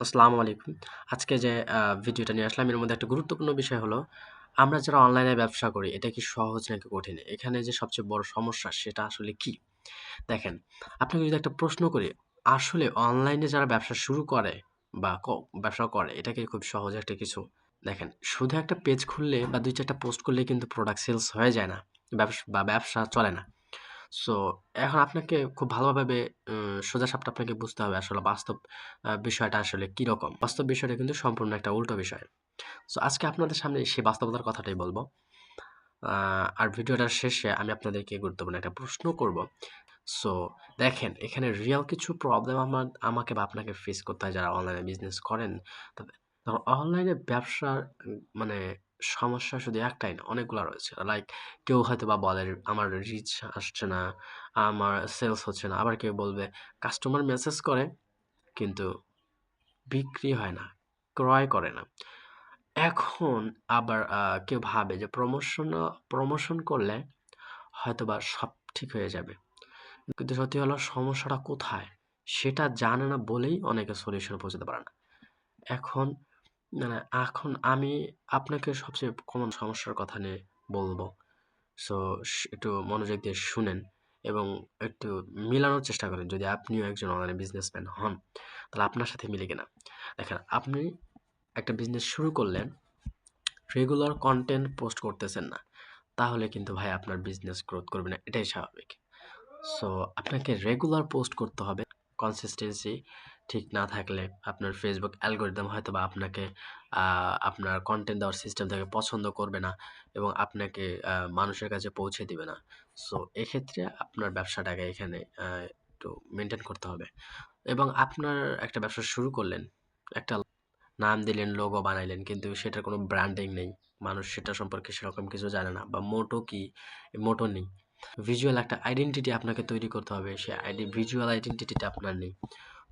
আসসালামু আলাইকুম। আজকে যে ভিডিওটা নিয়ে আসলাম এর মধ্যে একটা গুরুত্বপূর্ণ বিষয় হলো, আমরা যারা অনলাইনে ব্যবসা করি এটা কি সহজ নাকি কঠিন? এখানে যে সবচেয়ে বড় সমস্যা সেটা আসলে কি? দেখেন, আপনাকে যদি একটা প্রশ্ন করি, আসলে অনলাইনে যারা ব্যবসা শুরু করে বা ব্যবসা করে এটা কি খুব সহজ একটা কিছু? দেখেন, শুধু একটা পেজ খুললে বা ২-৪ টা পোস্ট করলে কিন্তু প্রোডাক্ট সেলস হয়ে যায় না। ব্যবস বা ব্যবসা চলে না। সো এখন আপনাকে খুব ভালোভাবে উম সোজাসাপটা আপনাকে বুঝতে হবে আসলে বাস্তব বিষয়টা আসলে কীরকম। বাস্তব বিষয়টা কিন্তু সম্পূর্ণ একটা উল্টো বিষয়। সো আজকে আপনাদের সামনে সেই বাস্তবতার কথাটাই বলব আর ভিডিওটার শেষে আমি আপনাদেরকে গুরুত্বপূর্ণ একটা প্রশ্ন করব। সো দেখেন, এখানে রিয়াল কিছু প্রবলেম আমার, আমাকে বা আপনাকে ফেস করতে হয় যারা অনলাইনে বিজনেস করেন। তবে অনলাইনে ব্যবসার মানে সমস্যা শুধু একটাই না, অনেকগুলো রয়েছে। লাইক কেউ হয়তো বা বলে আমার রিচ আসছে না, আমার সেলস হচ্ছে না। আবার কেউ বলবে কাস্টমার মেসেজ করে কিন্তু বিক্রি হয় না, ক্রয় করে না। এখন আবার কেউ ভাবে যে প্রমোশন প্রমোশন করলে হয়তো বা সব ঠিক হয়ে যাবে। কিন্তু সত্যি হলো সমস্যাটা কোথায়? সেটা জানে না বলেই অনেকে সলিউশন পৌঁছাতে পারে না। এখন মানে এখন আমি আপনাকে সবচেয়ে কমন সমস্যার কথা নিয়ে বলব সো একটু মনোযোগ দিয়ে শুনেন এবং একটু মিলানোর চেষ্টা করেন। যদি আপনিও একজন অনলাইন বিজনেসম্যান হন, তাহলে আপনার সাথে মিলে কিনা। দেখেন আপনি একটা বিজনেস শুরু করলেন, রেগুলার কন্টেন্ট পোস্ট করতেছেন না। তাহলে কিন্তু ভাই আপনার বিজনেস গ্রোথ করবে না। এটাই স্বাভাবিক। সো আপনাকে রেগুলার পোস্ট করতে হবে। কনসিস্টেন্সি ঠিক না থাকলে আপনার ফেসবুক অ্যালগোরিদম হয়তো বা আপনাকে আপনার কন্টেন্ট দেওয়ার সিস্টেম থেকে পছন্দ করবে না এবং আপনাকে মানুষের কাছে পৌঁছে দিবে না। সো এক্ষেত্রে আপনার ব্যবসাটাকে এখানে একটু মেনটেন করতে হবে এবং আপনার একটা ব্যবসা শুরু করলেন, একটা নাম দিলেন, লোগো বানাইলেন কিন্তু সেটার কোনো ব্র্যান্ডিং নেই। মানুষ সেটা সম্পর্কে সেরকম কিছু জানে না বা মোটো কি? মোটো নেই। ভিজুয়াল একটা আইডেন্টিটি আপনাকে তৈরি করতে হবে। সে আইডি ভিজুয়াল আইডেন্টিটিটা আপনার নেই।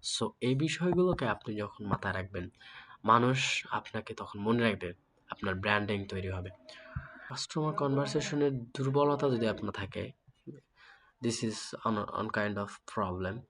সো এই বিষয়গুলোকে আপনি যখন মাথায় রাখবেন, মানুষ আপনাকে তখন মনে রাখবে। আপনার ব্র্যান্ডিং তৈরি হবে। কাস্টমার কনভারসেশনের দুর্বলতা যদি আপনার থাকে, this is one kind of problem.